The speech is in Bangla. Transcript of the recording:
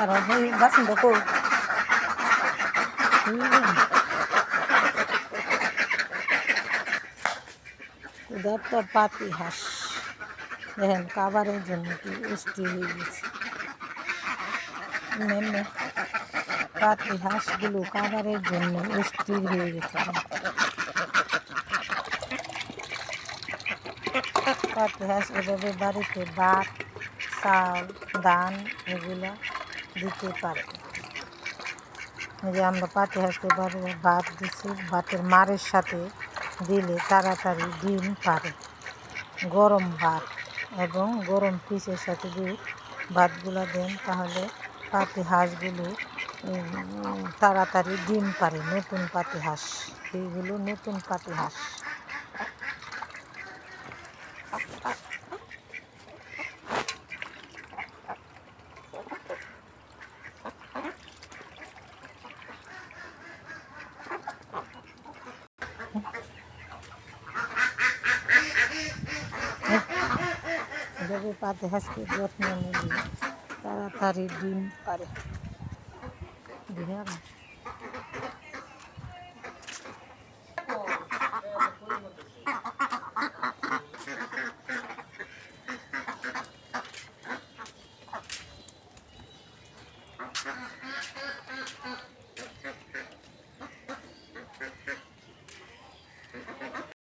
আর ওই বাসন দেখো উদারটা পাতি হাঁস দেখেন কাবারের জন্য কি স্থির হয়ে গেছে মেনে পাতি হাঁসগুলো কাবারের জন্য স্থির হয়ে গেছে পাতি হাঁস এভাবে বাড়িতে ভাত চাল ধান এগুলো দিতে পারবে। যে আমরা পাতি হাঁসকে ভাত দিচ্ছি ভাতের মারের সাথে দিলে তাড়াতাড়ি ডিম পারে। গরম ভাত এবং গরম পিসের সাথে যদি ভাতগুলো দেন, তাহলে পাতি হাঁসগুলো তাড়াতাড়ি ডিম পারে, নতুন পাতি হাঁস। এইগুলো নতুন পাতি হাঁস। এভাবে পা হাঁসকে যত্ন নিলে। তাড়াতাড়ি ডিম পারে। বুঝলেন